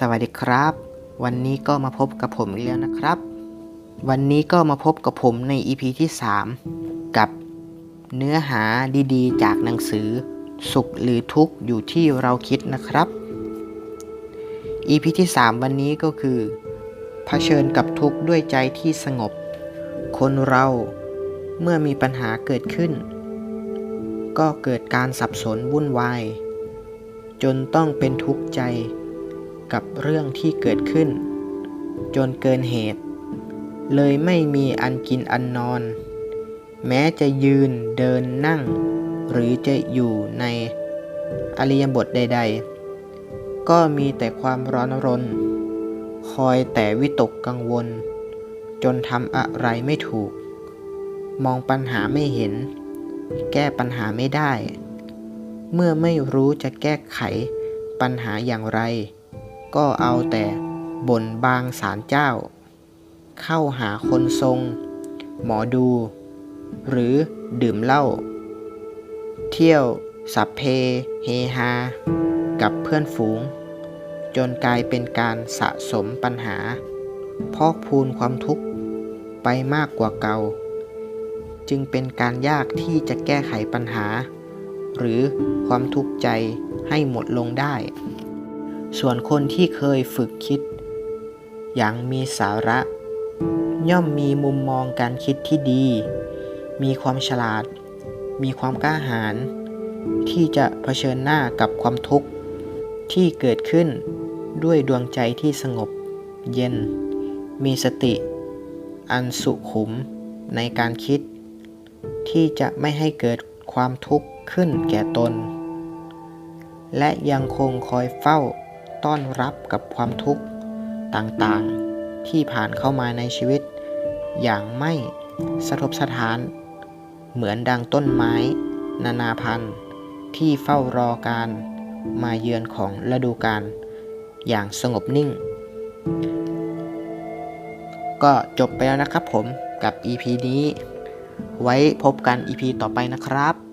สวัสดีครับ วันนี้ก็มาพบกับผมอีกแล้วนะครับ วันนี้ก็มาพบกับผมใน EP ที่ 3 กับเนื้อหาดีๆ จากหนังสือ สุขหรือทุกข์อยู่ที่เราคิดนะครับ EP ที่ 3 วันนี้ก็คือเผชิญกับทุกข์ด้วยใจที่สงบ คนเราเมื่อมีปัญหาเกิดขึ้น ก็เกิดการสับสนวุ่นวาย จนต้องเป็นทุกข์ใจ กับเรื่องที่เกิดขึ้น จนเกินเหตุ เลยไม่มีอันกินอันนอน แม้จะยืนเดินนั่ง หรือจะอยู่ในอริยบทใด ๆ ก็มีแต่ความร้อนรน คอยแต่วิตกกังวล จนทำอะไรไม่ถูก มองปัญหาไม่เห็น แก้ปัญหาไม่ได้ เมื่อไม่รู้จะแก้ไขปัญหาอย่างไร ก็เอาแต่บ่นบางสารเจ้า เข้าหาคนทรง หมอดู หรือดื่มเหล้าเที่ยวสัพเพเฮฮา กับเพื่อนฝูง จนกลายเป็นการสะสมปัญหา พอกพูนความทุกข์ไปมากกว่าเก่า จึงเป็นการยากที่จะแก้ไขปัญหา หรือความทุกข์ใจให้หมดลงได้ ส่วนคนที่เคยฝึกคิด อย่างมีสาระ ย่อมมีมุมมองการคิดที่ดี มีความฉลาด มีความกล้าหาญที่จะเผชิญหน้ากับความทุกข์ที่เกิดขึ้นด้วยดวงใจที่สงบ เย็น มีสติ อันสุขุมในการคิด ที่จะไม่ให้เกิดความทุกข์ขึ้นแก่ตน และยังคงคอยเฝ้า ต้อนรับกับความทุกข์ต่างๆ ที่ผ่านเข้ามาในชีวิต อย่างไม่สะทกสถาน เหมือนดังต้นไม้ นานาพันธุ์ ที่เฝ้ารอการมาเยือนของฤดูกาลอย่างสงบนิ่ง ก็จบไปแล้วนะครับผมกับ EP นี้ ไว้พบกัน EP ต่อไปนะครับ